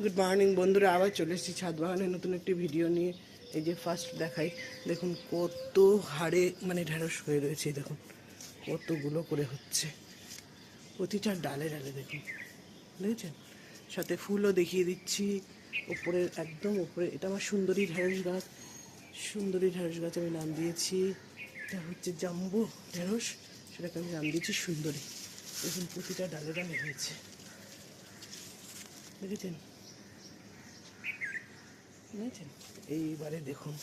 Good morning বন্ধুরা, আবার চলে এসেছি ছাদ বাগানের নতুন একটি ভিডিও নিয়ে। এই যে ফার্স্ট দেখাই, দেখুন কত হাড়ে মানে ঢেঁড়স হয়ে রয়েছে, দেখুন কতগুলো করে হচ্ছে। প্রতিটা ডালে ডালে দেখুন বুঝেছেন সাথে ফুলও দেখিয়ে দিচ্ছি ওপরের একদম ওপরে, এটা আমার সুন্দরী ঢেঁড়স গাছ। সুন্দরী ঢেঁড়স গাছ আমি নাম দিয়েছি, এটা হচ্ছে জাম্বু ঢেঁড়স, সেটাকে আমি নাম দিয়েছি সুন্দরী। দেখুন প্রতিটা ডালে ডালে হয়েছে। দেখেছেন? বুঝেছেন? এইবারে দেখুন,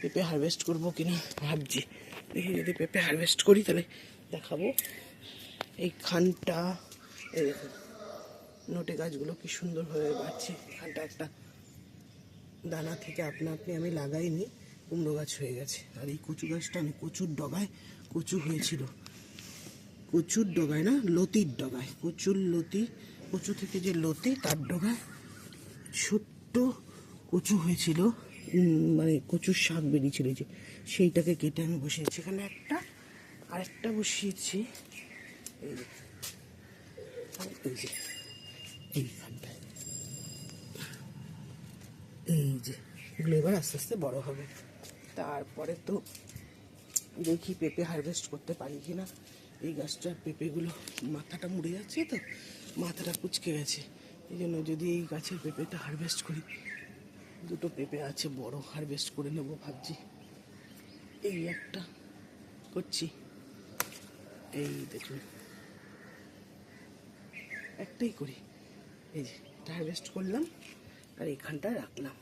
পেঁপে হারভেস্ট করব কিনা ভাবছি। দেখি যদি পেঁপে হারভেস্ট করি তাহলে দেখাবো। এই খানটা এই দেখুন, নোটে গাছগুলো কি সুন্দর হয়ে বাড়ছে। খানটা একটা দানা থেকে আপনা আপনি আমি লাগাইনি, কুমড়ো গাছ হয়ে গেছে। আর এই কচু গাছটা আমি কচুর ডগায়, কচু হয়েছিল। কচুর ডগায় না, লতির ডগায়। কচুর লতি, কচু থেকে যে লতি, তার ডগায় ছোট্ট কচু হয়েছিল মানে কচুর শাক বেরিয়েছিল যে সেইটাকে কেটে আমি বসিয়েছি। এখানে একটা আরেকটা বসিয়েছি। এই যে, এগুলো এবার আস্তে আস্তে বড় হবে। তারপরে তো দেখি পেঁপে হারভেস্ট করতে পারি কিনা। এই গাছটার পেঁপেগুলো মাথাটা মুড়ে যাচ্ছে তো মাথাটা কুচকে গেছে। এই জন্য যদি এই গাছের পেঁপেটা হারভেস্ট করি দুটো পেঁপে আছে, বড় হারভেস্ট করে নেব ভাবছি। এই একটা করছি। এই দেখুন। একটাই করি। এই যে, এটা হারভেস্ট করলাম আর এইখানটা রাখলাম।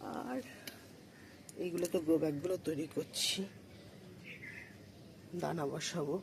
আর এইগুলো তো গ্রো ব্যাগগুলো তৈরি করছি। দানা বসাবো।